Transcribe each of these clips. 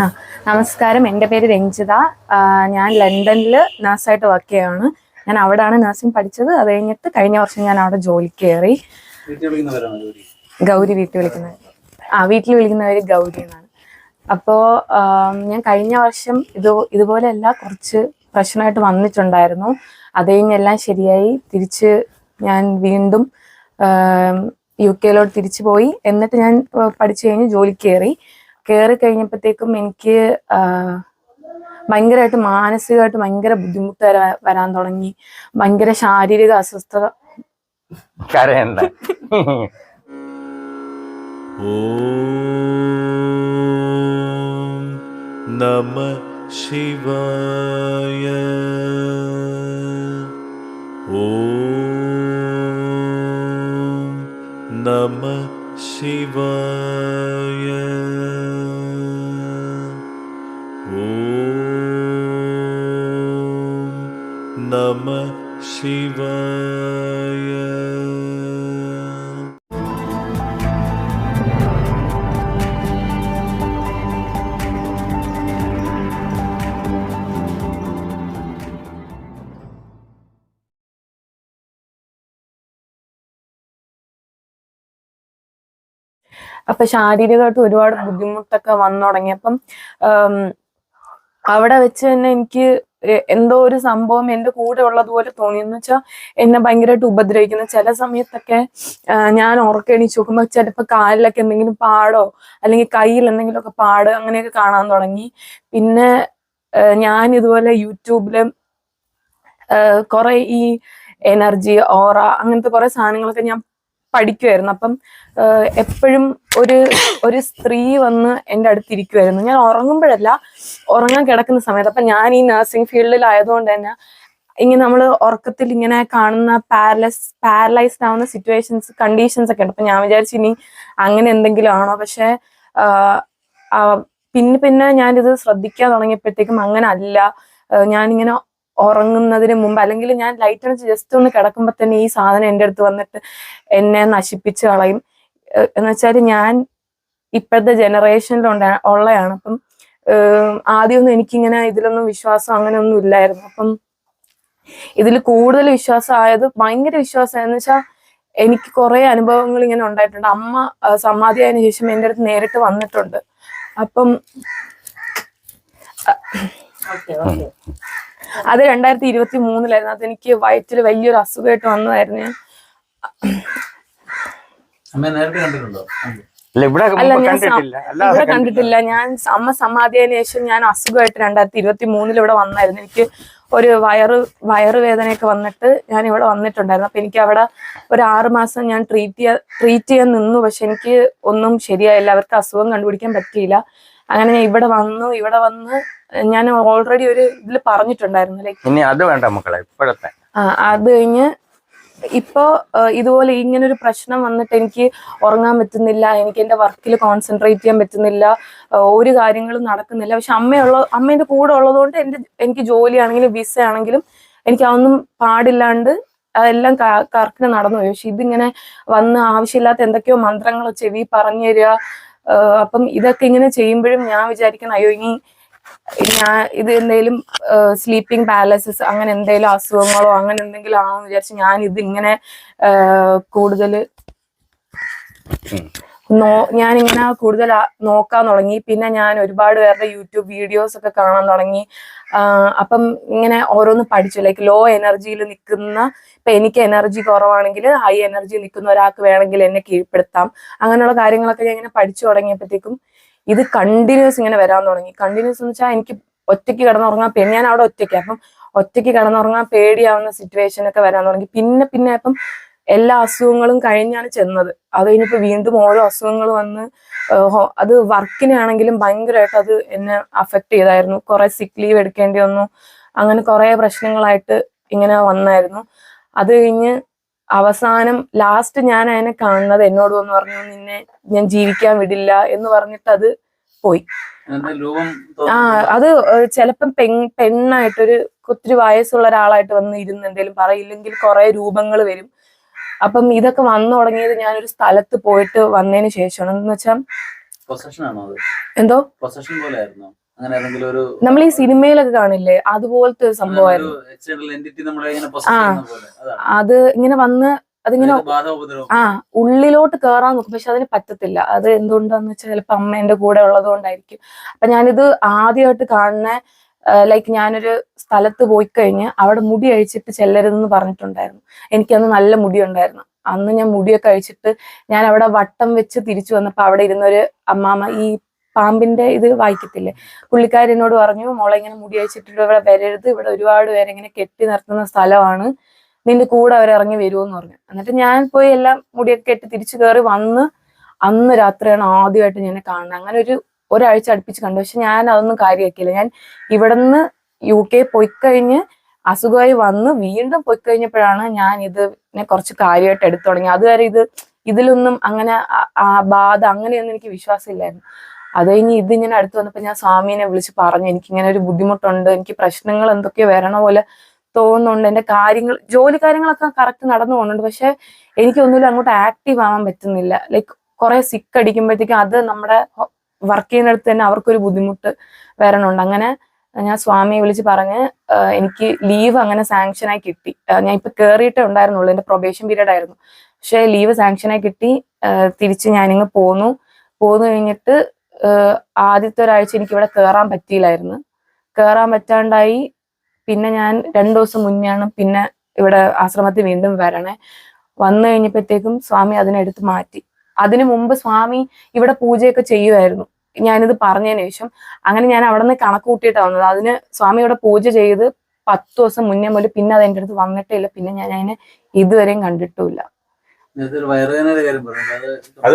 ആ നമസ്കാരം. എന്റെ പേര് രഞ്ജിത. ഞാൻ ലണ്ടനിൽ നഴ്സായിട്ട് വർക്ക് ചെയ്യാണ് ഞാൻ അവിടെയാണ് നഴ്സിംഗ് പഠിച്ചത്. അത് കഴിഞ്ഞിട്ട് കഴിഞ്ഞ വർഷം ഞാൻ അവിടെ ജോലിക്ക് കയറി. ഗൗരി? വീട്ടിൽ വിളിക്കുന്നത് ആ വീട്ടിൽ വിളിക്കുന്നവർ ഗൗരി എന്നാണ്. അപ്പോ ഞാൻ കഴിഞ്ഞ വർഷം ഇത് ഇതുപോലെയല്ല കുറച്ച് പ്രശ്നമായിട്ട് വന്നിട്ടുണ്ടായിരുന്നു. അത് കഴിഞ്ഞെല്ലാം ശരിയായി. തിരിച്ച് ഞാൻ വീണ്ടും യു കെയിലോട്ട് തിരിച്ചു പോയി. എന്നിട്ട് ഞാൻ പഠിച്ചു കഴിഞ്ഞ് ജോലിക്ക് കയറി. കയറി കഴിഞ്ഞപ്പോഴത്തേക്കും എനിക്ക് ഭയങ്കരമായിട്ട് മാനസികമായിട്ട് ഭയങ്കര ബുദ്ധിമുട്ട് വരാൻ തുടങ്ങി. ഭയങ്കര ശാരീരിക അസ്വസ്ഥത കരയണ്ട. നമ ശിവായ. അപ്പൊ ശാരീരികമായിട്ട് ഒരുപാട് ബുദ്ധിമുട്ടൊക്കെ വന്നു തുടങ്ങിയപ്പം അവിടെ വെച്ച് തന്നെ എനിക്ക് എന്തോ ഒരു സംഭവം എന്റെ കൂടെ ഉള്ളതുപോലെ തോന്നി എന്ന് വെച്ചാൽ എന്നെ ഭയങ്കരമായിട്ട് ഉപദ്രവിക്കുന്ന. ചില സമയത്തൊക്കെ ഞാൻ ഉറക്കെണീച്ച് നോക്കുമ്പോൾ ചിലപ്പോൾ കാലിലൊക്കെ എന്തെങ്കിലും പാടോ അല്ലെങ്കിൽ കയ്യിൽ എന്തെങ്കിലുമൊക്കെ പാട് അങ്ങനെയൊക്കെ കാണാൻ തുടങ്ങി. പിന്നെ ഞാൻ ഇതുപോലെ യൂട്യൂബിൽ കുറെ ഈ എനർജി ഓറ അങ്ങനത്തെ കുറെ സാധനങ്ങളൊക്കെ ഞാൻ പഠിക്കുമായിരുന്നു അപ്പം എപ്പോഴും ഒരു ഒരു സ്ത്രീ വന്ന് എന്റെ അടുത്ത് ഇരിക്കുമായിരുന്നു ഞാൻ ഉറങ്ങുമ്പോഴല്ല ഉറങ്ങാൻ കിടക്കുന്ന സമയത്ത്. അപ്പം ഞാൻ ഈ നഴ്സിംഗ് ഫീൽഡിലായതുകൊണ്ട് തന്നെ ഇങ്ങനെ നമ്മൾ ഉറക്കത്തിൽ ഇങ്ങനെ കാണുന്ന പാരലൈസ് പാരലൈസ്ഡ് ആവുന്ന സിറ്റുവേഷൻസ് കണ്ടീഷൻസ് ഒക്കെ ഉണ്ട്. അപ്പം ഞാൻ വിചാരിച്ചു ഇനി അങ്ങനെ എന്തെങ്കിലും ആണോ? പക്ഷേ പിന്നെ പിന്നെ ഞാനിത് ശ്രദ്ധിക്കാൻ തുടങ്ങിയപ്പോഴത്തേക്കും അങ്ങനെ അല്ല. ഞാനിങ്ങനെ ഉറങ്ങുന്നതിന് മുമ്പ് അല്ലെങ്കിൽ ഞാൻ ലൈറ്റ് അടിച്ച് ജസ്റ്റ് ഒന്ന് കിടക്കുമ്പോൾ തന്നെ ഈ സാധനം എന്റെ അടുത്ത് വന്നിട്ട് എന്നെ നശിപ്പിച്ച് കളയും. എന്ന് വെച്ചാൽ ഞാൻ ഇപ്പോഴത്തെ ജനറേഷനിലുണ്ട ഉള്ളതാണ് അപ്പം ആദ്യമൊന്നും എനിക്കിങ്ങനെ ഇതിലൊന്നും വിശ്വാസം അങ്ങനെയൊന്നും ഇല്ലായിരുന്നു. അപ്പം ഇതിൽ കൂടുതൽ വിശ്വാസം വിശ്വാസമായത് ഭയങ്കര വിശ്വാസമായെന്ന് വെച്ചാൽ എനിക്ക് കുറേ അനുഭവങ്ങൾ ഇങ്ങനെ ഉണ്ടായിട്ടുണ്ട്. അമ്മ സമാധിയായതിനു ശേഷം എന്റെ അടുത്ത് നേരിട്ട് വന്നിട്ടുണ്ട്. അപ്പം അത് രണ്ടായിരത്തി ഇരുപത്തി മൂന്നിലായിരുന്നു അത് എനിക്ക് വയറ്റിൽ വലിയൊരു അസുഖമായിട്ട് വന്നതായിരുന്നു. ഞാൻ ഇവിടെ ഞാൻ കണ്ടിട്ടില്ല. അല്ല ഇവിടെ കണ്ടിട്ടില്ല. ഞാൻ അമ്മ സമാധിയതിനു ശേഷം ഞാൻ അസുഖമായിട്ട് രണ്ടായിരത്തി ഇരുപത്തി മൂന്നിൽ ഇവിടെ വന്നായിരുന്നു. എനിക്ക് ഒരു വയറ് വയറുവേദനയൊക്കെ വന്നിട്ട് ഞാൻ ഇവിടെ വന്നിട്ടുണ്ടായിരുന്നു. അപ്പൊ എനിക്ക് അവിടെ ഒരു ആറ് മാസം ഞാൻ ട്രീറ്റ് ചെയ്യാൻ ട്രീറ്റ് ചെയ്യാൻ നിന്നു. പക്ഷെ എനിക്ക് ഒന്നും ശരിയായില്ല. അവർക്ക് അസുഖം കണ്ടുപിടിക്കാൻ പറ്റിയില്ല. അങ്ങനെ ഞാൻ ഇവിടെ വന്നു ഇവിടെ വന്ന് ഞാൻ ഓൾറെഡി ഒരു ഇതിൽ പറഞ്ഞിട്ടുണ്ടായിരുന്നു ലൈക്ക് ഇനി അത് വേണ്ട മക്കളെ ഇപ്പോഴത്തെ. ആ, അത് കഴിഞ്ഞ് ഇപ്പോ ഇതുപോലെ ഇങ്ങനെ ഒരു പ്രശ്നം വന്നിട്ട് എനിക്ക് ഉറങ്ങാൻ പറ്റുന്നില്ല എനിക്ക് എന്റെ വർക്കിൽ കോൺസെൻട്രേറ്റ് ചെയ്യാൻ പറ്റുന്നില്ല ഒരു കാര്യങ്ങളും നടക്കുന്നില്ല. പക്ഷെ അമ്മയുള്ള അമ്മേന്റെ കൂടെ ഉള്ളതുകൊണ്ട് എന്റെ എനിക്ക് ജോലിയാണെങ്കിലും വിസ ആണെങ്കിലും എനിക്ക് അതൊന്നും പാടില്ലാണ്ട് അതെല്ലാം കറക്റ്റ് നടന്നു പോയി. പക്ഷെ ഇതിങ്ങനെ വന്ന് ആവശ്യമില്ലാത്ത എന്തൊക്കെയോ മന്ത്രങ്ങൾ ചെവി പറഞ്ഞു തരിക അപ്പം ഇതൊക്കെ ഇങ്ങനെ ചെയ്യുമ്പോഴും ഞാൻ വിചാരിക്കണം അയ്യോ ഇനി ഞാൻ ഇത് എന്തെങ്കിലും സ്ലീപ്പിംഗ് പാലസസ് അങ്ങനെ എന്തെങ്കിലും അസുഖങ്ങളോ അങ്ങനെ എന്തെങ്കിലും ആണോ എന്ന് വിചാരിച്ച് ഞാൻ ഇത് ഇങ്ങനെ കൂടുതൽ നോ ഞാനിങ്ങനെ കൂടുതൽ നോക്കാൻ തുടങ്ങി. പിന്നെ ഞാൻ ഒരുപാട് പേരുടെ യൂട്യൂബ് വീഡിയോസ് ഒക്കെ കാണാൻ തുടങ്ങി. അപ്പം ഇങ്ങനെ ഓരോന്ന് പഠിച്ചു. ലൈക്ക് ലോ എനർജിയിൽ നിൽക്കുന്ന ഇപ്പൊ എനിക്ക് എനർജി കുറവാണെങ്കിൽ ഹൈ എനർജി നിൽക്കുന്ന ഒരാൾക്ക് വേണമെങ്കിൽ എന്നെ കീഴ്പ്പെടുത്താം. അങ്ങനെയുള്ള കാര്യങ്ങളൊക്കെ ഞാൻ ഇങ്ങനെ പഠിച്ചു തുടങ്ങിയപ്പോഴത്തേക്കും ഇത് കണ്ടിന്യൂസ് ഇങ്ങനെ വരാൻ തുടങ്ങി. കണ്ടിന്യൂസ് എന്ന് വെച്ചാൽ എനിക്ക് ഒറ്റയ്ക്ക് കിടന്നുറങ്ങാൻ പേടി ഞാൻ അവിടെ ഒറ്റയ്ക്ക്. അപ്പം ഒറ്റയ്ക്ക് കിടന്നുറങ്ങാൻ പേടിയാവുന്ന സിറ്റുവേഷൻ ഒക്കെ വരാൻ തുടങ്ങി. പിന്നെ പിന്നെ അപ്പം എല്ലാ അസുഖങ്ങളും കഴിഞ്ഞാണ് ചെന്നത്. അത് കഴിഞ്ഞിപ്പോ വീണ്ടും ഓരോ അസുഖങ്ങൾ വന്ന് അത് വർക്കിനെ ആണെങ്കിലും വർക്കിനാണെങ്കിലും ഭയങ്കരമായിട്ട് അത് എന്നെ അഫക്റ്റ് ചെയ്തായിരുന്നു. കുറെ സിക്ക് ലീവ് എടുക്കേണ്ടി വന്നു. അങ്ങനെ കുറെ പ്രശ്നങ്ങളായിട്ട് ഇങ്ങനെ വന്നായിരുന്നു. അത് കഴിഞ്ഞ് അവസാനം ലാസ്റ്റ് ഞാൻ അതിനെ കാണുന്നത് എന്നോട് വന്ന് പറഞ്ഞു നിന്നെ ഞാൻ ജീവിക്കാൻ വിടില്ല എന്ന് പറഞ്ഞിട്ട് അത് പോയി. ആ അത് ചിലപ്പം പെൺ പെണ്ണായിട്ടൊരു ഒത്തിരി വയസ്സുള്ള ഒരാളായിട്ട് വന്ന് ഇരുന്ന് എന്തെങ്കിലും പറയില്ലെങ്കിൽ കുറെ രൂപങ്ങൾ വരും. അപ്പം ഇതൊക്കെ വന്നു തുടങ്ങിയത് ഞാനൊരു സ്ഥലത്ത് പോയിട്ട് വന്നതിന് ശേഷമാണ്. എന്ന് വെച്ചാൽ എന്തോ? നമ്മൾ ഈ സിനിമയിലൊക്കെ കാണില്ലേ? അതുപോലത്തെ ഒരു സംഭവമായിരുന്നു. ആ. അത്. ഇങ്ങനെ വന്ന് അതിങ്ങനെ ആ ഉള്ളിലോട്ട് കേറാൻ നോക്കും. പക്ഷെ അതിന് പറ്റത്തില്ല. അത് എന്തുകൊണ്ടാന്ന് വെച്ചാൽ ചിലപ്പോ അമ്മ എന്റെ കൂടെ ഉള്ളത് കൊണ്ടായിരിക്കും അപ്പൊ ഞാനിത് ആദ്യമായിട്ട് കാണുന്ന ലൈക്ക് ഞാനൊരു സ്ഥലത്ത് പോയി കഴിഞ്ഞ് അവിടെ മുടി അഴിച്ചിട്ട് ചെല്ലരുതെന്ന് പറഞ്ഞിട്ടുണ്ടായിരുന്നു. എനിക്കന്ന് നല്ല മുടി ഉണ്ടായിരുന്നു അന്ന് ഞാൻ മുടിയൊക്കെ അഴിച്ചിട്ട് ഞാൻ അവിടെ വട്ടം വെച്ച് തിരിച്ചു വന്നപ്പോ അവിടെ ഇരുന്നൊരു അമ്മാമ്മ ഈ പാമ്പിന്റെ ഇത് വായിക്കത്തില്ലേ? പുള്ളിക്കാരനോട് പറഞ്ഞു മോളെ ഇങ്ങനെ മുടി അഴിച്ചിട്ട് ഇവിടെ വരരുത്. ഇവിടെ ഒരുപാട് പേരെ ഇങ്ങനെ കെട്ടി നിർത്തുന്ന സ്ഥലമാണ്. നിന്റെ കൂടെ അവർ ഇറങ്ങി വരുമെന്ന് പറഞ്ഞു. എന്നിട്ട് ഞാൻ പോയി എല്ലാം മുടിയൊക്കെ കെട്ടി തിരിച്ചു കയറി വന്ന് അന്ന് രാത്രിയാണ് ആദ്യമായിട്ട് ഞാൻ കാണുന്നത്. അങ്ങനെ ഒരു ഒരാഴ്ച അടുപ്പിച്ച് കണ്ടു. പക്ഷെ ഞാൻ അതൊന്നും കാര്യമാക്കിയില്ല. ഞാൻ ഇവിടുന്ന് യു കെ പോയി കഴിഞ്ഞ് അസുഖമായി വന്ന് വീണ്ടും പോയി കഴിഞ്ഞപ്പോഴാണ് ഞാൻ ഇതിനെ കുറച്ച് കാര്യമായിട്ട് എടുത്തു തുടങ്ങി അതുവരെ ഇത് ഇതിലൊന്നും അങ്ങനെ ആ- ബാധ അങ്ങനെയൊന്നും എനിക്ക് വിശ്വാസമില്ലായിരുന്നു. അത് കഴിഞ്ഞ് ഇതിങ്ങനെ അടുത്ത് വന്നപ്പോൾ ഞാൻ സ്വാമീനെ വിളിച്ച് പറഞ്ഞു എനിക്ക് ഇങ്ങനെ ഒരു ബുദ്ധിമുട്ടുണ്ട് എനിക്ക് പ്രശ്നങ്ങൾ എന്തൊക്കെയോ വരണ പോലെ തോന്നുന്നുണ്ട്. എന്റെ കാര്യങ്ങൾ ജോലി കാര്യങ്ങളൊക്കെ കറക്റ്റ് നടന്നു പോകുന്നുണ്ട്. പക്ഷെ എനിക്കൊന്നുമില്ല അങ്ങോട്ട് ആക്റ്റീവ് ആവാൻ പറ്റുന്നില്ല. ലൈക്ക് കുറെ സിക്ക് അടിക്കുമ്പോഴത്തേക്കും അത് നമ്മുടെ വർക്ക് ചെയ്യുന്നിടത്ത് തന്നെ അവർക്കൊരു ബുദ്ധിമുട്ട് വരണുണ്ട് അങ്ങനെ ഞാൻ സ്വാമിയെ വിളിച്ച് പറഞ്ഞ് എനിക്ക് ലീവ് അങ്ങനെ സാങ്ഷനായി കിട്ടി. ഞാൻ ഇപ്പൊ കേറിയിട്ടേ ഉണ്ടായിരുന്നുള്ളൂ. എന്റെ പ്രൊബേഷൻ പീരീഡ് ആയിരുന്നു. പക്ഷെ ലീവ് സാങ്ഷനായി കിട്ടി. തിരിച്ച് ഞാനിങ്ങ് പോന്നു. പോന്നു കഴിഞ്ഞിട്ട് ആദ്യത്തെ ഒരാഴ്ച എനിക്ക് ഇവിടെ കേറാൻ പറ്റിയില്ലായിരുന്നു. കേറാൻ പറ്റാണ്ടായി. പിന്നെ ഞാൻ രണ്ടു ദിവസം മുന്നെയാണ് പിന്നെ ഇവിടെ ആശ്രമത്തിൽ വീണ്ടും വരണേ. വന്നു കഴിഞ്ഞപ്പോഴത്തേക്കും സ്വാമി അതിനെടുത്ത് മാറ്റി. അതിനു മുമ്പ് സ്വാമി ഇവിടെ പൂജയൊക്കെ ചെയ്യുമായിരുന്നു ഞാനിത് പറഞ്ഞതിന് ശേഷം അങ്ങനെ ഞാൻ അവിടെ നിന്ന് കണക്ക് കൂട്ടിയിട്ടാണ് വന്നത്. അതിന് സ്വാമി ഇവിടെ പൂജ ചെയ്ത് പത്ത് ദിവസം മുന്നേ മുതൽ പിന്നെ അത് എന്റെ അടുത്ത് വന്നിട്ടേ ഇല്ല. പിന്നെ ഞാൻ അതിനെ ഇതുവരെയും കണ്ടിട്ടുമില്ല നേരത്തെ ഒരു വയറുവേദനയുടെ കാര്യം പറഞ്ഞു. അത് അത്.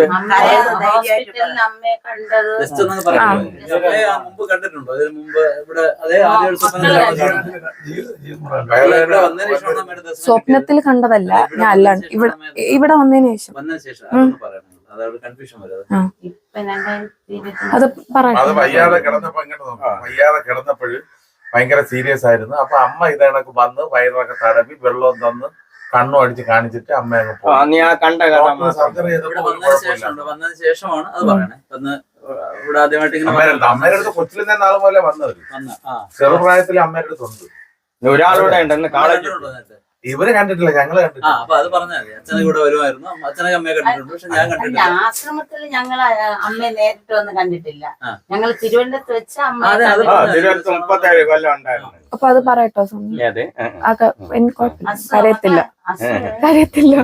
ജസ്റ്റ് മുമ്പ് കണ്ടിട്ടുണ്ടോ? അതിന് മുമ്പ് ഇവിടെ അതേ ആദ്യ ഒരു സ്വപ്നം ഇവിടെ വന്നതിന് ശേഷം അമ്മയുടെ ദർശനം സ്വപ്നത്തിൽ കണ്ടതല്ല ഞാൻ അല്ലാണ്ട് ഇവിടെ ഇവിടെ വന്നതിന് ശേഷം. വന്നതിന് ശേഷം അതൊന്ന് പറയണം. അതവിടെ കൺഫ്യൂഷൻ വരും. അത് അത് വയ്യാതെ കിടന്നപ്പോ ഇങ്ങോട്ട് നോക്ക്. വയ്യാതെ കിടന്നപ്പോഴ് ഭയങ്കര സീരിയസ് ആയിരുന്നു. അപ്പൊ അമ്മ ഇത് കണക്ക് വന്ന് വയറൊക്കെ തടവി വെള്ളം തന്ന് കണ്ണും അടിച്ച് കാണിച്ചിട്ട് അമ്മ അങ്ങ് നീ ആ കണ്ട കഥ സർജറി ഇവിടെ വന്നതിന് വന്നതിന് ശേഷമാണ് അത് പറയണേ. വന്ന് ഇവിടെ ആദ്യമായിട്ട് ഇങ്ങനെ അമ്മയുടെ അടുത്ത് അമ്മയുടെ അടുത്ത് കൊച്ചിൽ നിന്ന് നാളെ പോലെ വന്നത്. വന്ന ആ. ചെറുപ്രായത്തിൽ അമ്മയുടെ അടുത്തുണ്ട്. ഒരാളൂടെ ഉണ്ടെന്ന് കാളെ കാളെ കണ്ടിട്ടുണ്ടോ നേരത്തെ? ഇവർ കണ്ടിട്ടില്ല ഞങ്ങൾ ആ കണ്ടിട്ടില്ല അപ്പൊ അത് പറഞ്ഞാൽ മതി. അച്ഛനെ കൂടെ വരുമായിരുന്നു. അച്ഛനെ അമ്മയെ കണ്ടിട്ടുണ്ട് പക്ഷെ ഞാൻ കണ്ടിട്ടില്ല. ആശ്രമത്തിൽ ഞങ്ങൾ അമ്മയെ നേരിട്ട് വന്ന് കണ്ടിട്ടില്ല. ഞങ്ങൾ തിരുവനന്തപുരത്ത് വെച്ച് അമ്മ. തിരുവനന്തപുരത്ത് മുപ്പത്തേഴ് കൊല്ലം ഉണ്ടായിരുന്നു. അപ്പൊ അത് പറയട്ടോ കരയത്തില്ല. അസുഖം കരയത്തില്ല.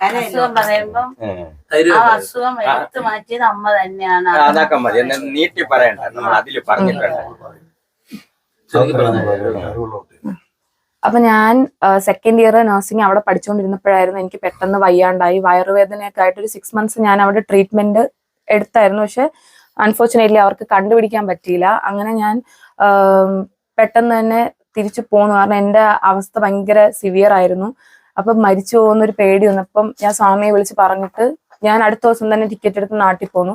അസുഖം പറയുമ്പം ആ അസുഖം എടുത്തു മാറ്റിയത് അമ്മ തന്നെയാണ്. അതാക്കാൻ മതി. നീട്ടി പറയണ്ട. നമ്മൾ അതിൽ പറഞ്ഞിട്ടുണ്ട്. അപ്പൊ ഞാൻ സെക്കൻഡ് ഇയർ നഴ്സിംഗ് അവിടെ പഠിച്ചുകൊണ്ടിരുന്നപ്പോഴായിരുന്നു എനിക്ക് പെട്ടെന്ന് വയ്യാണ്ടായി. വയറുവേദനയൊക്കെ ആയിട്ട് ഒരു സിക്സ് മന്ത്സ് ഞാൻ അവിടെ ട്രീറ്റ്മെന്റ് എടുത്തായിരുന്നു. പക്ഷെ അൺഫോർച്ചുനേറ്റ്ലി അവർക്ക് കണ്ടുപിടിക്കാൻ പറ്റിയില്ല. അങ്ങനെ ഞാൻ പെട്ടെന്ന് തന്നെ തിരിച്ചു പോന്നു. കാരണം എന്റെ അവസ്ഥ ഭയങ്കര സിവിയർ ആയിരുന്നു. അപ്പം മരിച്ചു പോകുന്ന ഒരു പേടി വന്നപ്പം ഞാൻ സ്വാമിയെ വിളിച്ച് പറഞ്ഞിട്ട് ഞാൻ അടുത്ത ദിവസം തന്നെ ടിക്കറ്റ് എടുത്ത് നാട്ടിൽ പോന്നു.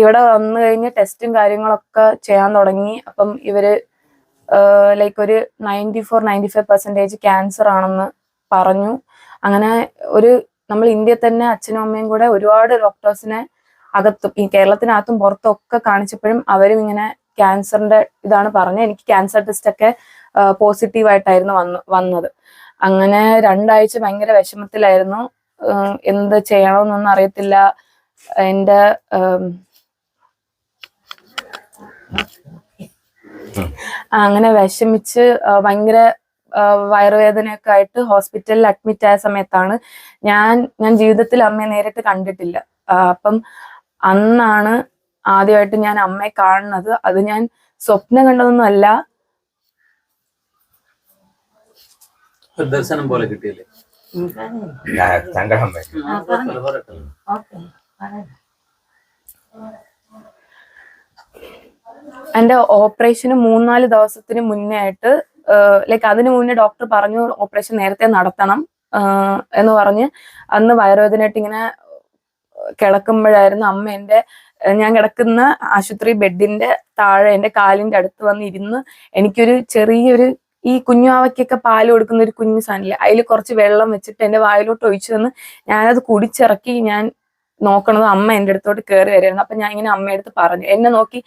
ഇവിടെ വന്നു കഴിഞ്ഞ് ടെസ്റ്റും കാര്യങ്ങളൊക്കെ ചെയ്യാൻ തുടങ്ങി. അപ്പം ഇവർ ലൈക്ക് ഒരു ninety four ninety five percentage cancer ആണെന്ന് പറഞ്ഞു. അങ്ങനെ ഒരു നമ്മൾ ഇന്ത്യയിൽ തന്നെ അച്ഛനും അമ്മയും കൂടെ ഒരുപാട് ഡോക്ടേഴ്സിനെ അകത്തും ഈ കേരളത്തിനകത്തും പുറത്തും ഒക്കെ കാണിച്ചപ്പോഴും അവരും ഇങ്ങനെ ക്യാൻസറിന്റെ ഇതാണ് പറഞ്ഞത്. എനിക്ക് ക്യാൻസർ ടെസ്റ്റ് ഒക്കെ പോസിറ്റീവ് ആയിട്ടായിരുന്നു വന്ന് വന്നത്. അങ്ങനെ രണ്ടാഴ്ച ഭയങ്കര വിഷമത്തിലായിരുന്നു. എന്ത് ചെയ്യണമെന്നൊന്നും അറിയത്തില്ല. എന്റെ അങ്ങനെ വിഷമിച്ച് ഭയങ്കര വയറുവേദനയൊക്കെ ആയിട്ട് ഹോസ്പിറ്റലിൽ അഡ്മിറ്റ് ആയ സമയത്താണ് ഞാൻ ഞാൻ ജീവിതത്തിൽ അമ്മയെ നേരിട്ട് കണ്ടിട്ടില്ല. അപ്പം അന്നാണ് ആദ്യമായിട്ട് ഞാൻ അമ്മയെ കാണുന്നത്. അത് ഞാൻ സ്വപ്നം കണ്ടതൊന്നും അല്ല ഒരു ദർശനം പോലെ കിട്ടിയില്ലേ? സങ്കടം എന്റെ ഓപ്പറേഷന് മൂന്നാൽ ദിവസത്തിന് മുന്നേ ആയിട്ട് ലൈക്ക് അതിന് മുന്നേ ഡോക്ടർ പറഞ്ഞു ഓപ്പറേഷൻ നേരത്തെ നടത്തണം എന്ന് പറഞ്ഞ് അന്ന് വയറുവേദനയായിട്ട് ഇങ്ങനെ കിടക്കുമ്പോഴായിരുന്നു അമ്മ എന്റെ ഞാൻ കിടക്കുന്ന ആശുപത്രി ബെഡിന്റെ താഴെ എന്റെ കാലിന്റെ അടുത്ത് വന്ന് ഇരുന്ന് എനിക്കൊരു ചെറിയൊരു ഈ കുഞ്ഞാവയ്ക്കൊക്കെ പാൽ കൊടുക്കുന്ന ഒരു കുഞ്ഞു സാധനമില്ലേ അതിൽ കുറച്ച് വെള്ളം വെച്ചിട്ട് എന്റെ വായിലോട്ട് ഒഴിച്ചു തന്ന് ഞാനത് കുടിച്ചിറക്കി ഞാൻ നോക്കണത് അമ്മ എന്റെ അടുത്തോട്ട് കയറി വരുമായിരുന്നു അപ്പൊ ഞാൻ ഇങ്ങനെ അമ്മയുടെ അടുത്ത് പറഞ്ഞു. എന്നെ നോക്കി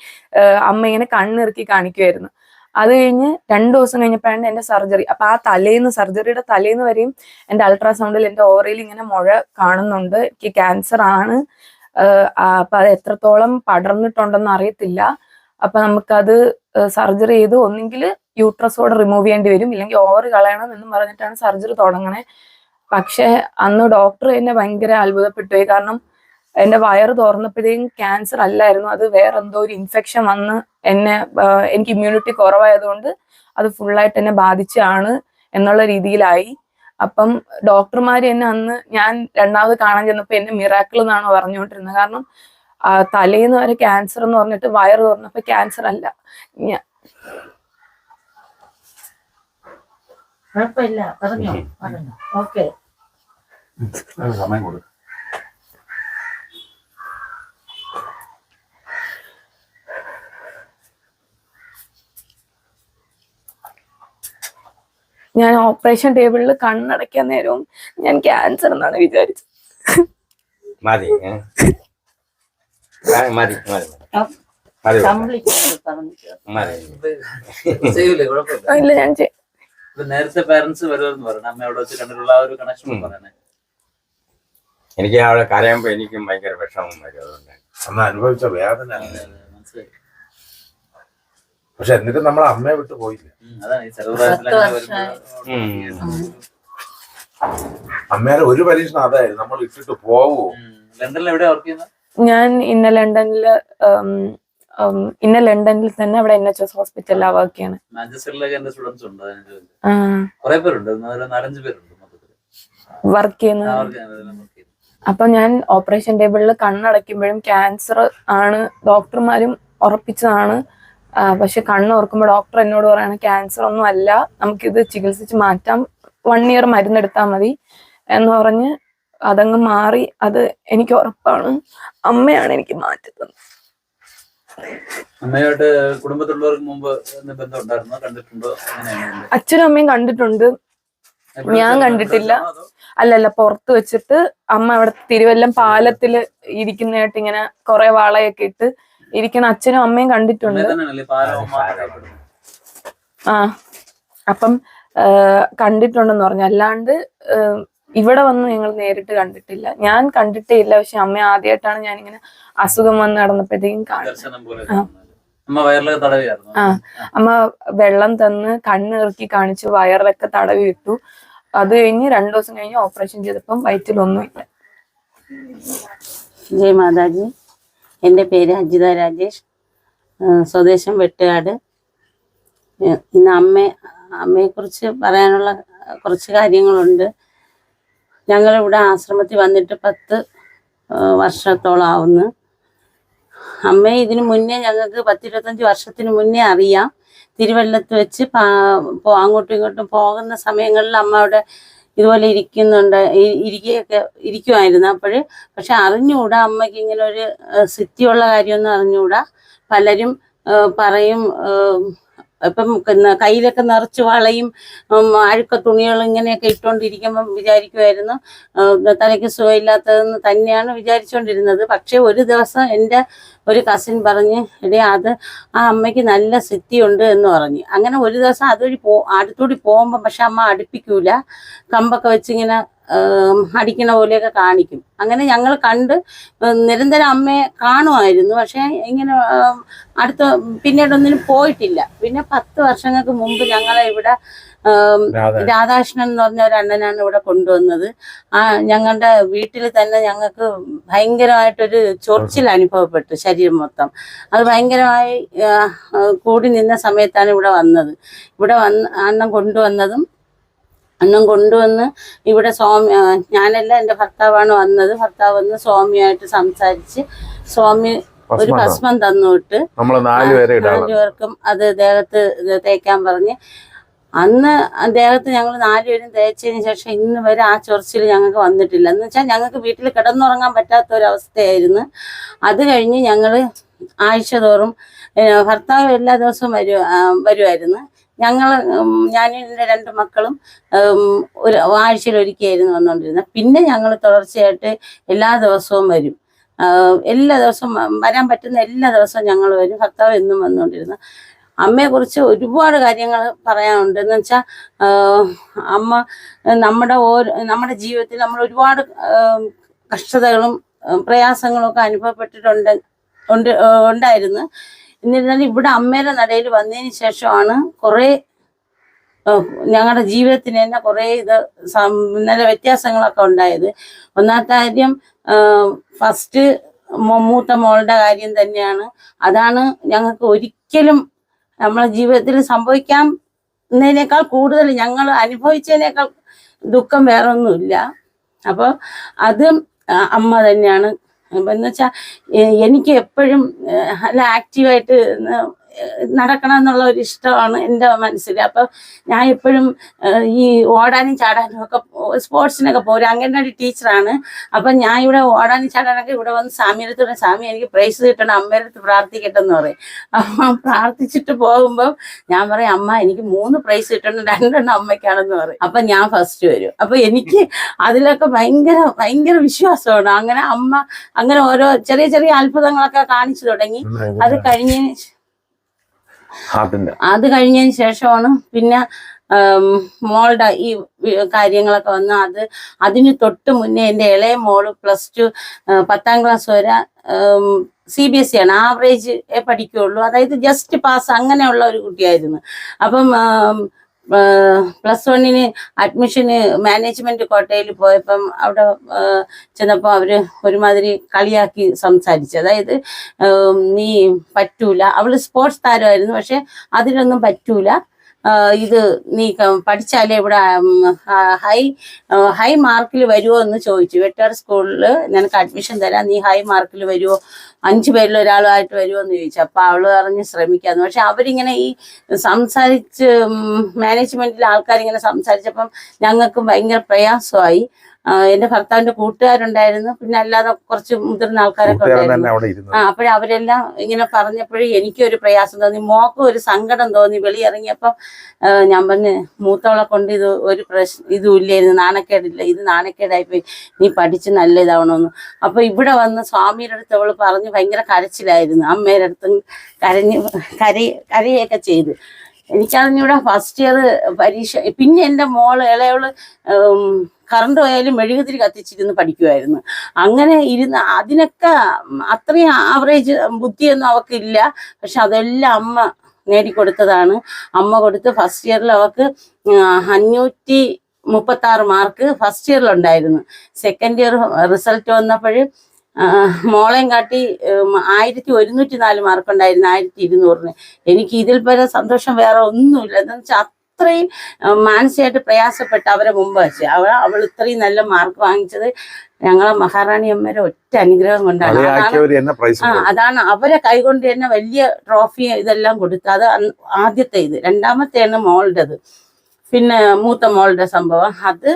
അമ്മ ഇങ്ങനെ കണ്ണിറുക്കി കാണിക്കുമായിരുന്നു അത് കഴിഞ്ഞ് രണ്ടു ദിവസം കഴിഞ്ഞപ്പോഴാണ് എന്റെ സർജറി. അപ്പൊ ആ തലേന്ന് സർജറിയുടെ തലേന്ന് വരെയും എന്റെ അൾട്രാസൗണ്ടിൽ എന്റെ ഓറയിൽ ഇങ്ങനെ മുഴ കാണുന്നുണ്ട്. എനിക്ക് ക്യാൻസർ ആണ്. അപ്പൊ അത് എത്രത്തോളം പടർന്നിട്ടുണ്ടെന്ന് അറിയത്തില്ല. അപ്പൊ നമുക്കത് സർജറി ചെയ്ത് ഒന്നെങ്കിൽ യൂട്രസോടെ റിമൂവ് ചെയ്യേണ്ടി വരും. ഇല്ലെങ്കിൽ ഓവർ കളയണം എന്ന് പറഞ്ഞിട്ടാണ് സർജറി തുടങ്ങണേ. പക്ഷെ അന്ന് ഡോക്ടർ എന്നെ ഭയങ്കര അത്ഭുതപ്പെട്ടു കാരണം എന്റെ വയറ് തുറന്നപ്പോഴത്തേക്കും ക്യാൻസർ അല്ലായിരുന്നു. അത് വേറെ എന്തോ ഒരു ഇൻഫെക്ഷൻ വന്ന് എന്നെ എനിക്ക് ഇമ്മ്യൂണിറ്റി കുറവായതുകൊണ്ട് അത് ഫുള്ളായിട്ട് എന്നെ ബാധിച്ചാണ് എന്നുള്ള രീതിയിലായി. അപ്പം ഡോക്ടർമാർ എന്നെ അന്ന് ഞാൻ രണ്ടാമത് കാണാൻ ചെന്നപ്പോൾ എന്നെ മിറാക്കിൾ എന്നാണ് പറഞ്ഞുകൊണ്ടിരുന്നത്. കാരണം തലേന്ന് വരെ ക്യാൻസർ എന്ന് പറഞ്ഞിട്ട് വയറ് തുറന്നപ്പോ ക്യാൻസർ അല്ല. ഞാൻ കുഴപ്പമില്ല. പറഞ്ഞോ പറഞ്ഞോ. ഓക്കെ സമയം കൊടുക്കും. ഞാൻ ഓപ്പറേഷൻ ടേബിളിൽ കണ്ണടയ്ക്കാൻ നേരവും ഞാൻ ക്യാൻസർ എന്നാണ് വിചാരിച്ചത്. മതി ഇല്ല ഞാൻ നേരത്തെ വരുമെന്ന് പറഞ്ഞു വെച്ച് കണ്ടിട്ടുള്ള ഒരു കണക്ഷൻ. പറയണേ. എനിക്ക് അവിടെ കരയുമ്പോ എനിക്കും ഭയങ്കര വിഷമം വരും അതുകൊണ്ട് അന്ന് അനുഭവിച്ച വേദന. മനസ്സിലായി. പക്ഷെ എന്നിട്ട് നമ്മൾ അമ്മയെ വിട്ടു പോയില്ല. അമ്മയുടെ ഒരു പരീക്ഷണം അതായിരുന്നു. നമ്മൾ ഇട്ടിട്ട് പോവോ? ലണ്ടനിൽ എവിടെ വർക്ക് ചെയ്യുന്നത് ഞാൻ ഇന്ന ലണ്ടനിൽ ഇന്ന ലണ്ടനിൽ തന്നെ അവിടെ എൻ എച്ച് എസ് ഹോസ്പിറ്റലിൽ വർക്ക് ചെയ്യണം. മാഞ്ചസ്റ്ററിലൊക്കെ എന്റെ സ്റ്റുഡൻസ് ഉണ്ട് കുറെ പേരുണ്ട് നാലഞ്ച് പേരുണ്ട് വർക്ക് ചെയ്യുന്നു. അപ്പൊ ഞാൻ ഓപ്പറേഷൻ ടേബിളിൽ കണ്ണടയ്ക്കുമ്പോഴും ക്യാൻസർ ആണ് ഡോക്ടർമാരും ഉറപ്പിച്ചതാണ്. പക്ഷെ കണ്ണ് ഓർക്കുമ്പോൾ ഡോക്ടർ എന്നോട് പറയണ ക്യാൻസർ ഒന്നും അല്ല നമുക്കിത് ചികിത്സിച്ച് മാറ്റാം. വൺ ഇയർ മരുന്നെടുത്താൽ മതി. എന്ന് പറഞ്ഞ് അതങ്ങ് മാറി അത് എനിക്ക് ഉറപ്പാണ്. അമ്മയാണ് എനിക്ക് മാറ്റി തന്നത്. അമ്മയായിട്ട് കുടുംബത്തിലുള്ളവർക്ക് മുമ്പ് കണ്ടിട്ടുണ്ടോ? അച്ഛനും അമ്മയും കണ്ടിട്ടുണ്ട്. ഞാൻ കണ്ടിട്ടില്ല. അല്ലല്ല പുറത്ത് വെച്ചിട്ട് അമ്മ അവിടെ തിരുവല്ലം പാലത്തിൽ ഇരിക്കുന്നതായിട്ട് ഇങ്ങനെ കുറെ വാളയൊക്കെ ഇട്ട് ഇരിക്കുന്ന അച്ഛനും അമ്മയും കണ്ടിട്ടുണ്ട്. ആ അപ്പം കണ്ടിട്ടുണ്ടെന്ന് പറഞ്ഞു. അല്ലാണ്ട് ഇവിടെ വന്ന് ഞങ്ങൾ നേരിട്ട് കണ്ടിട്ടില്ല. ഞാൻ കണ്ടിട്ടേ ഇല്ല. പക്ഷെ അമ്മ ആദ്യമായിട്ടാണ് ഞാൻ ഇങ്ങനെ അസുഖം വന്ന് നടന്നപ്പോഴത്തേക്കും കാണുന്നത്. അമ്മ വയറിലൊക്കെ തടവിയായിരുന്നു? ആ. അമ്മ വെള്ളം തന്ന് കണ്ണ് ഇറക്കി കാണിച്ചു വയറിലൊക്കെ തടവി ഇട്ടു. അത് കഴിഞ്ഞ് രണ്ടു ദിവസം കഴിഞ്ഞ് ഓപ്പറേഷൻ ചെയ്തപ്പം വയറ്റിലൊന്നുമില്ല. ജയ് മാതാജി. എന്റെ പേര് അജിത രാജേഷ്. സ്വദേശം വെട്ടുകാട്. ഇന്ന് അമ്മ അമ്മയെക്കുറിച്ച് പറയാനുള്ള കുറച്ച് കാര്യങ്ങളുണ്ട്. ഞങ്ങളിവിടെ ആശ്രമത്തിൽ വന്നിട്ട് പത്ത് വർഷത്തോളം ആവുന്നു. അമ്മയെ ഇതിന് മുന്നേ ഞങ്ങൾക്ക് പത്തിരുപത്തഞ്ച് വർഷത്തിന് മുന്നേ അറിയാം. തിരുവല്ലത്ത് വെച്ച് അങ്ങോട്ടും ഇങ്ങോട്ടും പോകുന്ന സമയങ്ങളിൽ അമ്മ അവിടെ ഇതുപോലെ ഇരിക്കുന്നുണ്ട് ഇരിക്കുകയൊക്കെ ഇരിക്കുമായിരുന്നു അപ്പോൾ പക്ഷെ അറിഞ്ഞുകൂടാ അമ്മയ്ക്ക് ഇങ്ങനെ ഒരു സിറ്റിയുള്ള കാര്യമൊന്നും അറിഞ്ഞുകൂടാ. പലരും പറയും ഇപ്പം കയ്യിലൊക്കെ നിറച്ച് വളയും അഴുക്ക തുണികളും ഇങ്ങനെയൊക്കെ ഇട്ടുകൊണ്ടിരിക്കുമ്പം വിചാരിക്കുമായിരുന്നു തലയ്ക്ക് സുഖമില്ലാത്തതെന്ന് തന്നെയാണ് വിചാരിച്ചുകൊണ്ടിരുന്നത് പക്ഷെ ഒരു ദിവസം എന്റെ ഒരു കസിൻ പറഞ്ഞ് എടേ അത് ആ അമ്മയ്ക്ക് നല്ല സിദ്ധിയുണ്ട് എന്ന് പറഞ്ഞു. അങ്ങനെ ഒരു ദിവസം അതുവഴി പോ അടുത്തൂടി പോകുമ്പോൾ പക്ഷെ അമ്മ അടുപ്പിക്കൂല. കമ്പൊക്കെ വെച്ചിങ്ങനെ അടിക്കണ പോലെയൊക്കെ കാണിക്കും. അങ്ങനെ ഞങ്ങൾ കണ്ട് നിരന്തരം അമ്മയെ കാണുമായിരുന്നു. പക്ഷേ ഇങ്ങനെ അടുത്ത പിന്നീടൊന്നിനും പോയിട്ടില്ല. പിന്നെ പത്ത് വർഷങ്ങൾക്ക് മുമ്പ് ഞങ്ങളെ ഇവിടെ രാധാകൃഷ്ണൻ. എന്ന് പറഞ്ഞ ഒരു അണ്ണനാണ് ഇവിടെ കൊണ്ടുവന്നത്. ആ ഞങ്ങളുടെ വീട്ടിൽ തന്നെ ഞങ്ങൾക്ക് ഭയങ്കരമായിട്ടൊരു ചൊറിച്ചിൽ അനുഭവപ്പെട്ടു ശരീരം മൊത്തം. അത് ഭയങ്കരമായി കൂടി നിന്ന സമയത്താണ് ഇവിടെ വന്നത്. ഇവിടെ വന്ന് അണ്ണൻ കൊണ്ടുവന്നതും അണ്ണൻ കൊണ്ടുവന്ന് ഇവിടെ സ്വാമി ഞാനല്ല എന്റെ ഭർത്താവാണ് വന്നത്. ഭർത്താവ് വന്ന് സ്വാമിയായിട്ട് സംസാരിച്ച് സ്വാമി ഒരു ഭസ്മം തന്നോട്ട് നാലുപേർക്കും അത് ദേഹത്ത് തേക്കാൻ പറഞ്ഞ്. അന്ന് ദേഹത്ത് ഞങ്ങൾ നാലുപേരും തേച്ചതിന് ശേഷം ഇന്ന് വരെ ആ ചൊറിച്ചിൽ ഞങ്ങൾക്ക് വന്നിട്ടില്ല. എന്ന് വെച്ചാൽ ഞങ്ങൾക്ക് വീട്ടിൽ കിടന്നുറങ്ങാൻ പറ്റാത്ത ഒരു അവസ്ഥയായിരുന്നു അത് കഴിഞ്ഞ് ഞങ്ങൾ ആഴ്ച തോറും ഭർത്താവ് എല്ലാ ദിവസവും വരു വരുമായിരുന്നു ഞങ്ങൾ ഞാനും എന്റെ രണ്ട് മക്കളും ഒരു ആഴ്ചയിൽ ഒരിക്കലായിരുന്നു വന്നുകൊണ്ടിരുന്നത് പിന്നെ ഞങ്ങൾ തുടർച്ചയായിട്ട് എല്ലാ ദിവസവും വരും. എല്ലാ ദിവസവും വരാൻ പറ്റുന്ന എല്ലാ ദിവസവും ഞങ്ങൾ വരും. ഭർത്താവ് എന്നും വന്നുകൊണ്ടിരുന്നു അമ്മയെക്കുറിച്ച് ഒരുപാട് കാര്യങ്ങൾ പറയാനുണ്ട്. എന്ന് വെച്ചാൽ അമ്മ നമ്മുടെ ഓരോ നമ്മുടെ ജീവിതത്തിൽ നമ്മൾ ഒരുപാട് കഷ്ടതകളും പ്രയാസങ്ങളും ഒക്കെ അനുഭവപ്പെട്ടിട്ടുണ്ട് ഉണ്ട് ഉണ്ടായിരുന്നു. എന്നിരുന്നാലും ഇവിടെ അമ്മയുടെ നടയിൽ വന്നതിന് ശേഷമാണ് കുറേ ഞങ്ങളുടെ ജീവിതത്തിന് തന്നെ കുറേ ഇത് നല്ല വ്യത്യാസങ്ങളൊക്കെ ഉണ്ടായത്. ഒന്നാമത്തെ കാര്യം ഫസ്റ്റ് മൂത്ത മോളുടെ കാര്യം തന്നെയാണ്. അതാണ് ഞങ്ങൾക്ക് ഒരിക്കലും നമ്മളെ ജീവിതത്തിൽ സംഭവിക്കാം എന്നതിനേക്കാൾ കൂടുതൽ ഞങ്ങൾ അനുഭവിച്ചതിനേക്കാൾ ദുഃഖം വേറൊന്നുമില്ല. അപ്പോൾ അതും അമ്മ തന്നെയാണ് എന്ന് വെച്ചാൽ എനിക്ക് എപ്പോഴും നല്ല ആക്റ്റീവായിട്ട് നടക്കണം എന്നുള്ള ഒരു ഇഷ്ടമാണ് എന്റെ മനസ്സിൽ. അപ്പം ഞാൻ എപ്പോഴും ഈ ഓടാനും ചാടാനും ഒക്കെ സ്പോർട്സിനൊക്കെ സ്പോർട്സിനൊക്കെ അങ്ങനെ അംഗൻവാടി ടീച്ചറാണ്. അപ്പം ഞാൻ ഇവിടെ ഓടാനും ചാടാനൊക്കെ ഇവിടെ വന്ന് സ്വാമിയെടുത്തോടെ സ്വാമി എനിക്ക് പ്രൈസ് കിട്ടണം അമ്മയെടുത്ത് പ്രാർത്ഥിക്കട്ടെ എന്ന് പറയും. അപ്പം പ്രാർത്ഥിച്ചിട്ട് പോകുമ്പോൾ ഞാൻ പറയും അമ്മ എനിക്ക് മൂന്ന് പ്രൈസ് കിട്ടണം രണ്ടെണ്ണം അമ്മയ്ക്കാണെന്ന് പറയും. അപ്പം ഞാൻ ഫസ്റ്റ് വരും. അപ്പം എനിക്ക് അതിലൊക്കെ ഭയങ്കര ഭയങ്കര വിശ്വാസമാണ്. അങ്ങനെ അമ്മ അങ്ങനെ ഓരോ ചെറിയ ചെറിയ അത്ഭുതങ്ങളൊക്കെ കാണിച്ചു തുടങ്ങി. അത് അതിന്റെ അത് കഴിഞ്ഞതിന് ശേഷമാണ് പിന്നെ മോളുടെ ഈ കാര്യങ്ങളൊക്കെ വന്ന് അത് അതിന് തൊട്ട് മുന്നേ എന്റെ ഇളയ മോൾ പ്ലസ് ടു പത്താം ക്ലാസ് വരെ സി ബി എസ് സി ആണ്. ആവറേജ് പഠിക്കുകയുള്ളൂ അതായത് ജസ്റ്റ് പാസ് അങ്ങനെയുള്ള ഒരു കുട്ടിയായിരുന്നു. അപ്പം പ്ലസ് വണ്ണിന് അഡ്മിഷന് മാനേജ്മെന്റ് കോട്ടയിൽ പോയപ്പം അവിടെ ചെന്നപ്പോൾ അവർ ഒരുമാതിരി കളിയാക്കി സംസാരിച്ചു. അതായത് നീ പറ്റൂല. അവൾ സ്പോർട്സ് താരമായിരുന്നു പക്ഷെ അതിലൊന്നും പറ്റൂല. ഇത് നീ പഠിച്ചാലേ ഇവിടെ ഹൈ ഹൈ മാർക്കിൽ വരുമോ എന്ന് ചോദിച്ചു. വെട്ടാർ സ്കൂളിൽ നിനക്ക് അഡ്മിഷൻ തരാം. നീ ഹൈ മാർക്കിൽ വരുമോ അഞ്ചു പേരിൽ ഒരാളുമായിട്ട് വരുമോ എന്ന് ചോദിച്ചു. അപ്പൊ അവൾ പറഞ്ഞ് ശ്രമിക്കാന്ന്. പക്ഷെ അവരിങ്ങനെ ഈ സംസാരിച്ച് മാനേജ്മെന്റിലെ ആൾക്കാരിങ്ങനെ സംസാരിച്ചപ്പം ഞങ്ങൾക്ക് ഭയങ്കര പ്രയാസമായി. എന്റെ ഭർത്താവിന്റെ കൂട്ടുകാരുണ്ടായിരുന്നു. പിന്നെ അല്ലാതെ കുറച്ച് മുതിർന്ന ആൾക്കാരൊക്കെ ഉണ്ടായിരുന്നു. ആ അപ്പോഴേ അവരെല്ലാം ഇങ്ങനെ പറഞ്ഞപ്പോഴേ എനിക്കൊരു പ്രയാസം തോന്നി. മോക്കും ഒരു സങ്കടം തോന്നി. വെളിയിറങ്ങിയപ്പം ഞാൻ പറഞ്ഞ് മൂത്തവളെ കൊണ്ട് ഇത് ഒരു പ്രശ്നം ഇതും ഇല്ലായിരുന്നു. നാണക്കേടില്ല. ഇത് നാണക്കേടായിപ്പോയി. നീ പഠിച്ച് നല്ല ഇതാവണമെന്ന് അപ്പൊ ഇവിടെ വന്ന് സ്വാമിയുടെ അടുത്ത് അവൾ പറഞ്ഞ് ഭയങ്കര കരച്ചിലായിരുന്നു. അമ്മയുടെ അടുത്തും കരഞ്ഞ് കരയ കരയൊക്കെ ചെയ്ത്. എനിക്കറിഞ്ഞൂടെ ഫസ്റ്റ് ഇയർ പരീക്ഷ പിന്നെ എന്റെ മോൾ ഇളയവൾ കറണ്ട് പോയാലും മെഴുകുതിരി കത്തിച്ചിരുന്ന് പഠിക്കുമായിരുന്നു അങ്ങനെ ഇരുന്ന് അതിനൊക്കെ അത്രയും ആവറേജ് ബുദ്ധിയൊന്നും അവക്കില്ല. പക്ഷെ അതെല്ലാം അമ്മ നേടിക്കൊടുത്തതാണ്. അമ്മ കൊടുത്ത് ഫസ്റ്റ് ഇയറിൽ അവൾക്ക് അഞ്ഞൂറ്റി മുപ്പത്തി ആറ് മാർക്ക് ഫസ്റ്റ് ഇയറിൽ ഉണ്ടായിരുന്നു. സെക്കൻഡ് ഇയർ റിസൾട്ട് വന്നപ്പോൾ മോളെയും കാട്ടി ആയിരത്തി ഒരുന്നൂറ്റി നാല് മാർക്ക് ഉണ്ടായിരുന്നു ആയിരത്തി ഇരുന്നൂറിന് എനിക്ക് ഇതിൽ പരം സന്തോഷം വേറെ ഒന്നുമില്ല. എന്താണെന്ന് വെച്ചാൽ അത്രയും ഉം, മാനസികമായിട്ട് പ്രയാസപ്പെട്ട് അവരെ മുമ്പ് വെച്ച്. അവൾ അവൾ ഇത്രയും നല്ല മാർക്ക് വാങ്ങിച്ചത് ഞങ്ങളെ മഹാറാണി അമ്മയുടെ ഒറ്റ അനുഗ്രഹം കൊണ്ടാണ്. അതാണ് അതാണ് അവരെ കൈകൊണ്ട് തന്നെ വലിയ ട്രോഫി ഇതെല്ലാം കൊടുത്തു അത് ആദ്യത്തെ ഇത്. രണ്ടാമത്തെയാണ് മോളുടേത്. പിന്നെ മൂത്ത മോളുടെ സംഭവം. അത്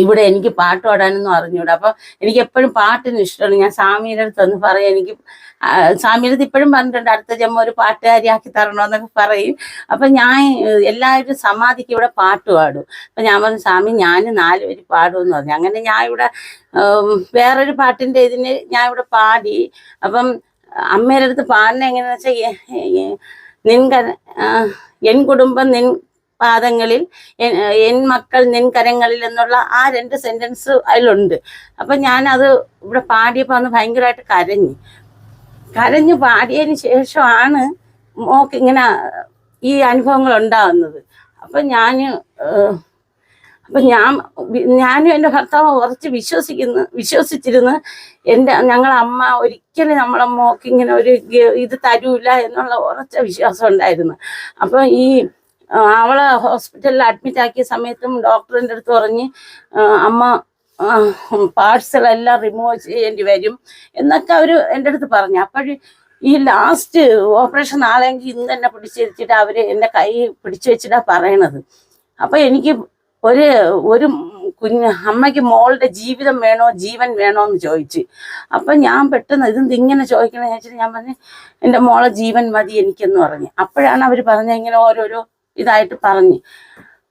ഇവിടെ എനിക്ക് പാട്ട് പാടാനൊന്നും അറിഞ്ഞൂടാ. അപ്പൊ എനിക്ക് എപ്പോഴും പാട്ടിന് ഇഷ്ടമാണ്. ഞാൻ സ്വാമിയുടെ അടുത്ത് ഒന്ന് പറയും എനിക്ക് സ്വാമിയുടെ അടുത്ത് ഇപ്പോഴും പറഞ്ഞിട്ടുണ്ട് അടുത്ത ജന്മ ഒരു പാട്ടുകാരിയാക്കി തരണമെന്നൊക്കെ പറയും. അപ്പൊ ഞാൻ എല്ലാവരും സമാധിക്ക് ഇവിടെ പാട്ട് പാടും. അപ്പൊ ഞാൻ പറഞ്ഞു സ്വാമി ഞാൻ നാല് വരി പാടുമെന്ന് പറഞ്ഞു. അങ്ങനെ ഞാൻ ഇവിടെ വേറൊരു പാട്ടിന്റെ ഇതിന് ഞാൻ ഇവിടെ പാടി. അപ്പം അമ്മയുടെ അടുത്ത് പാടുന്ന എങ്ങനെയാന്ന് വെച്ചാൽ നിൻ എൻ കുടുംബം നിൻ പാദങ്ങളിൽ എൻ- മക്കൾ നിൻ കരങ്ങളിൽ എന്നുള്ള ആ രണ്ട് സെന്റൻസ് അതിലുണ്ട്. അപ്പൊ അത് ഇവിടെ പാടിയപ്പോൾ അന്ന് ഭയങ്കരമായിട്ട് കരഞ്ഞു. കരഞ്ഞു പാടിയതിന് ശേഷമാണ് മോക്ക് ഇങ്ങനെ ഈ അനുഭവങ്ങൾ ഉണ്ടാകുന്നത്. അപ്പൊ ഞാൻ അപ്പൊ ഞാൻ ഞാനും എന്റെ ഭർത്താവ് ഉറച്ച് വിശ്വസിക്കുന്ന വിശ്വസിച്ചിരുന്ന് എന്റെ ഞങ്ങളെ അമ്മ ഒരിക്കലും നമ്മളെ മോക്ക് ഇങ്ങനെ ഒരു ഇത് തരൂല എന്നുള്ള ഉറച്ച വിശ്വാസം ഉണ്ടായിരുന്നു. അപ്പൊ ഈ അവളെ ഹോസ്പിറ്റലിൽ അഡ്മിറ്റ് ആക്കിയ സമയത്തും ഡോക്ടറിന്റെ അടുത്ത് പറഞ്ഞ് അമ്മ പാഴ്സലെല്ലാം റിമൂവ് ചെയ്യേണ്ടി വരും എന്നൊക്കെ അവർ എന്റെ അടുത്ത് പറഞ്ഞു. അപ്പോഴും ഈ ലാസ്റ്റ് ഓപ്പറേഷൻ നാളെങ്കിൽ ഇന്ന് തന്നെ പിടിച്ചിരിച്ചിട്ട് അവർ എന്റെ കൈ പിടിച്ചു വെച്ചിട്ടാണ് പറയണത്. അപ്പം എനിക്ക് ഒരു ഒരു കുഞ്ഞ് അമ്മയ്ക്ക് മോളുടെ ജീവിതം വേണോ ജീവൻ വേണോ എന്ന് ചോദിച്ചു. അപ്പം ഞാൻ പെട്ടെന്ന് ഇതെന്ത് ഇങ്ങനെ ചോദിക്കണമെന്ന് ചോദിച്ചിട്ട് ഞാൻ പറഞ്ഞു എന്റെ മോളെ ജീവൻ മതി എനിക്കെന്ന് പറഞ്ഞു. അപ്പോഴാണ് അവർ പറഞ്ഞ ഇങ്ങനെ ഓരോരോ ഇതായിട്ട് പറഞ്ഞ്.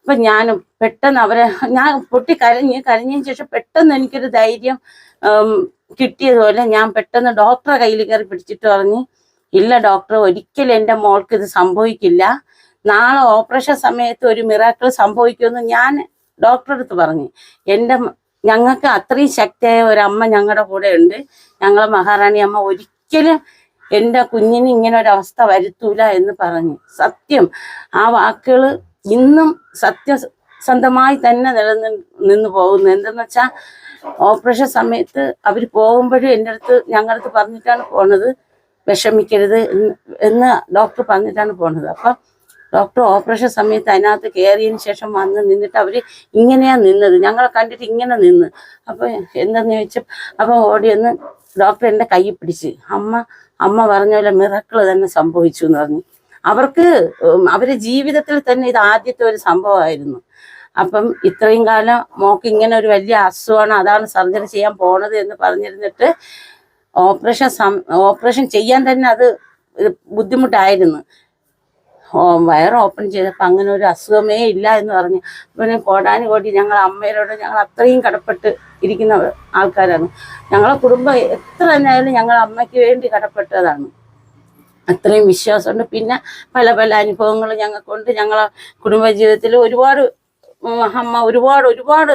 അപ്പൊ ഞാനും പെട്ടെന്ന് അവരെ ഞാൻ പൊട്ടി കരഞ്ഞ് കരഞ്ഞതിന് ശേഷം പെട്ടെന്ന് എനിക്കൊരു ധൈര്യം കിട്ടിയതുപോലെ ഞാൻ പെട്ടെന്ന് ഡോക്ടറെ കയ്യിൽ കയറി പിടിച്ചിട്ട് പറഞ്ഞ് ഇല്ല ഡോക്ടർ ഒരിക്കലും എന്റെ മോൾക്ക് ഇത് സംഭവിക്കില്ല. നാളെ ഓപ്പറേഷൻ സമയത്ത് ഒരു മിറാക്കിൾ സംഭവിക്കുമെന്ന് ഞാൻ ഡോക്ടറെ അടുത്ത് പറഞ്ഞു. എന്റെ ഞങ്ങൾക്ക് അത്രയും ശക്തിയായ ഒരമ്മ ഞങ്ങളുടെ കൂടെ ഉണ്ട്. ഞങ്ങളെ മഹാറാണി അമ്മ ഒരിക്കലും എന്റെ കുഞ്ഞിന് ഇങ്ങനെ ഒരവസ്ഥ വരുത്തൂല എന്ന് പറഞ്ഞു. സത്യം. ആ വാക്കുകൾ ഇന്നും സത്യസന്ധമായി തന്നെ നിലനിന്ന് നിന്ന് പോകുന്നു. എന്തെന്ന് വെച്ചാൽ ഓപ്പറേഷൻ സമയത്ത് അവർ പോകുമ്പോഴും എന്റെ അടുത്ത് ഞങ്ങളുടെ അടുത്ത് പറഞ്ഞിട്ടാണ് പോണത്. വിഷമിക്കരുത് എന്ന് ഡോക്ടർ പറഞ്ഞിട്ടാണ് പോണത്. അപ്പം ഡോക്ടർ ഓപ്പറേഷൻ സമയത്ത് അതിനകത്ത് കയറിയതിന് ശേഷം വന്ന് നിന്നിട്ട് അവർ ഇങ്ങനെയാ നിന്നത്. ഞങ്ങളെ കണ്ടിട്ട് ഇങ്ങനെ നിന്ന്. അപ്പൊ എന്തെന്ന് ചോദിച്ചു? അപ്പം ഓടിയൊന്ന് ഡോക്ടർ എന്റെ കൈ പിടിച്ച്. അമ്മ അമ്മ പറഞ്ഞ പോലെ മിറക്കിൾ തന്നെ സംഭവിച്ചു എന്ന് പറഞ്ഞു. അവർക്ക് അവരുടെ ജീവിതത്തിൽ തന്നെ ഇത് ആദ്യത്തെ ഒരു സംഭവമായിരുന്നു. അപ്പം ഇത്രയും കാലം മോക്ക് ഇങ്ങനെ ഒരു വലിയ അസുഖമാണ് അതാണ് സർജറി ചെയ്യാൻ പോണത് എന്ന് പറഞ്ഞിരുന്നിട്ട് ഓപ്പറേഷൻ ഓപ്പറേഷൻ ചെയ്യാൻ തന്നെ അത് ബുദ്ധിമുട്ടായിരുന്നു. വയർ ഓപ്പൺ ചെയ്തപ്പോൾ അങ്ങനെ ഒരു അസുഖമേ ഇല്ല എന്ന് പറഞ്ഞു. പിന്നെ കോടാനുകോടി ഞങ്ങൾ അമ്മയോട് ഞങ്ങൾ അത്രയും കടപ്പെട്ട് ഇരിക്കുന്ന ആൾക്കാരാണ്. ഞങ്ങളെ കുടുംബം എത്ര തന്നെയായാലും ഞങ്ങൾ അമ്മയ്ക്ക് വേണ്ടി കടപ്പെട്ടതാണ്. അത്രയും വിശ്വാസമുണ്ട്. പിന്നെ പല പല അനുഭവങ്ങൾ ഞങ്ങൾക്കുണ്ട്. ഞങ്ങളെ കുടുംബജീവിതത്തിൽ ഒരുപാട് അമ്മ ഒരുപാട് ഒരുപാട്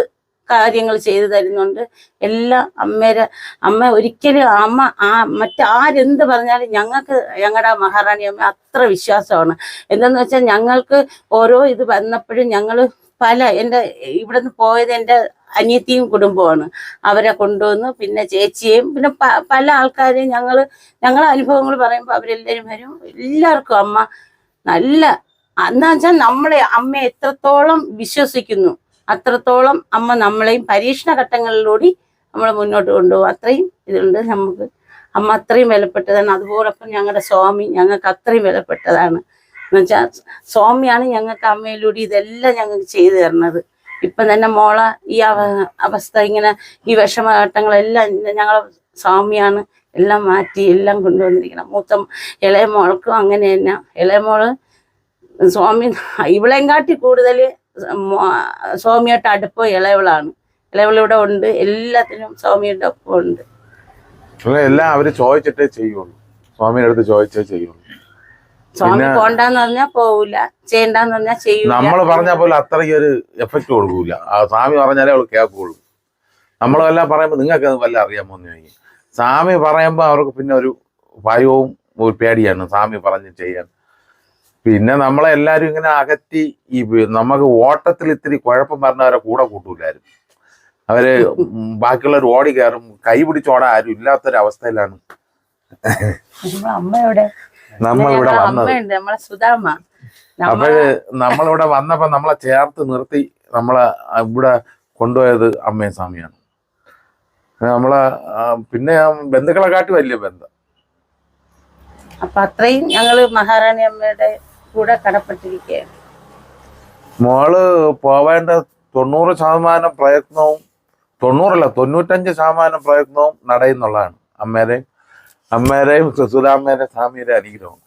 കാര്യങ്ങൾ ചെയ്തു തരുന്നുണ്ട്. എല്ലാ അമ്മേരെ അമ്മ ഒരിക്കലും അമ്മ ആ മറ്റാരെന്ത് പറഞ്ഞാലും ഞങ്ങൾക്ക് ഞങ്ങളുടെ മഹാറാണി അമ്മ അത്ര വിശ്വാസമാണ്. എന്താന്ന് വെച്ചാൽ ഞങ്ങൾക്ക് ഓരോ ഇത് വന്നപ്പോഴും ഞങ്ങൾ പല എന്റെ ഇവിടുന്ന് പോയത് എന്റെ അനിയത്തിയും കുടുംബമാണ് അവരെ കൊണ്ടുവന്നു. പിന്നെ ചേച്ചിയെയും പിന്നെ പല ആൾക്കാരെയും ഞങ്ങൾ ഞങ്ങളെ അനുഭവങ്ങൾ പറയുമ്പോൾ അവരെല്ലാവരും വരും. എല്ലാവർക്കും അമ്മ നല്ല എന്താ വെച്ചാൽ നമ്മളെ അമ്മ എത്രത്തോളം വിശ്വസിക്കുന്നു അത്രത്തോളം അമ്മ നമ്മളെയും പരീക്ഷണ ഘട്ടങ്ങളിലൂടെ നമ്മളെ മുന്നോട്ട് കൊണ്ടുപോകും. അത്രയും ഇതുണ്ട് നമുക്ക്. അമ്മ അത്രയും വിലപ്പെട്ടതാണ്. അതുപോലൊപ്പം ഞങ്ങളുടെ സ്വാമി ഞങ്ങൾക്ക് അത്രയും വിലപ്പെട്ടതാണ്. എന്നുവെച്ചാൽ സ്വാമിയാണ് ഞങ്ങൾക്ക് അമ്മയിലൂടെ ഇതെല്ലാം ഞങ്ങൾക്ക് ചെയ്തു തരുന്നത്. ഇപ്പം തന്നെ മോള ഈ അവസ്ഥ ഇങ്ങനെ ഈ വിഷമഘട്ടങ്ങളെല്ലാം ഞങ്ങളെ സ്വാമിയാണ് എല്ലാം മാറ്റി എല്ലാം കൊണ്ടുവന്നിരിക്കണം. മൂത്ത ഇളയ മോൾക്കും അങ്ങനെ തന്നെ. ഇളയ മോൾ സ്വാമി ഇവളെയും കാട്ടി കൂടുതൽ സ്വാമിയായിട്ട് അടുപ്പം ഇളയവളാണ്. ഇളയവളിവിടെ ഉണ്ട്. എല്ലാത്തിനും സ്വാമിയുടെ ഒപ്പം ഉണ്ട് എല്ലാം അവർ ചോദിച്ചിട്ടേ ചെയ്യുള്ളൂ. സ്വാമിയുടെ അടുത്ത് ചോദിച്ചേ ചെയ്യുള്ളൂ. സ്വാമി പോണ്ടെന്ന് പറഞ്ഞാൽ പോവില്ല ചെയ്യണ്ടെന്ന് പറഞ്ഞാൽ ചെയ്യൂല. നമ്മൾ പറഞ്ഞ പോലെ അത്രയ്ക്ക് ഒരു എഫക്റ്റ് കൊടുക്കൂല. ആ സ്വാമി പറഞ്ഞാലേ അവൾ കേൾക്കുള്ളൂ നമ്മളെല്ലാം പറയുമ്പോൾ നിങ്ങൾക്ക് അത് വല്ല അറിയാമോ എന്ന് ചോദിക്കും. സ്വാമി പറയുമ്പോൾ അവർക്ക് പിന്നെ ഒരു ഭയവും ഒരു പേടിയാണ്. സ്വാമി പറഞ്ഞ് ചെയ്യാൻ. പിന്നെ നമ്മളെ എല്ലാരും ഇങ്ങനെ അകറ്റി ഈ നമുക്ക് ഓട്ടത്തിൽ ഇത്തിരി കുഴപ്പം പറഞ്ഞവരെ കൂടെ കൂട്ടൂലായിരുന്നു. അവർ ബാക്കിയുള്ളവർ ഓടി കയറും കൈ പിടിച്ചോടാൻ ആരും ഇല്ലാത്തൊരവസ്ഥയിലാണ്. അമ്മയുടെ നമ്മൾ ഇവിടെ വന്നത്. അപ്പോഴ് നമ്മളിവിടെ വന്നപ്പോ നമ്മളെ ചേർത്ത് നിർത്തി നമ്മളെ ഇവിടെ കൊണ്ടുപോയത് അമ്മയും സ്വാമിയാണ്. നമ്മളെ പിന്നെ ബന്ധുക്കളെ കാട്ടി വലിയ ബന്ധം. അപ്പൊ അത്രയും ഞങ്ങൾ മഹാറാണി അമ്മയുടെ കൂടെ കടപ്പെട്ടിരിക്കുകയാണ്. മോൾ പോവേണ്ട തൊണ്ണൂറ് ശതമാനം പ്രയത്നവും തൊണ്ണൂറല്ല തൊണ്ണൂറ്റഞ്ച് ശതമാനം പ്രയത്നവും നടയുന്നുള്ളതാണ് അമ്മേരെയും അമ്മേരെയും സുധാമ്മേരെയും സ്വാമിയുടെ അനുഗ്രഹം.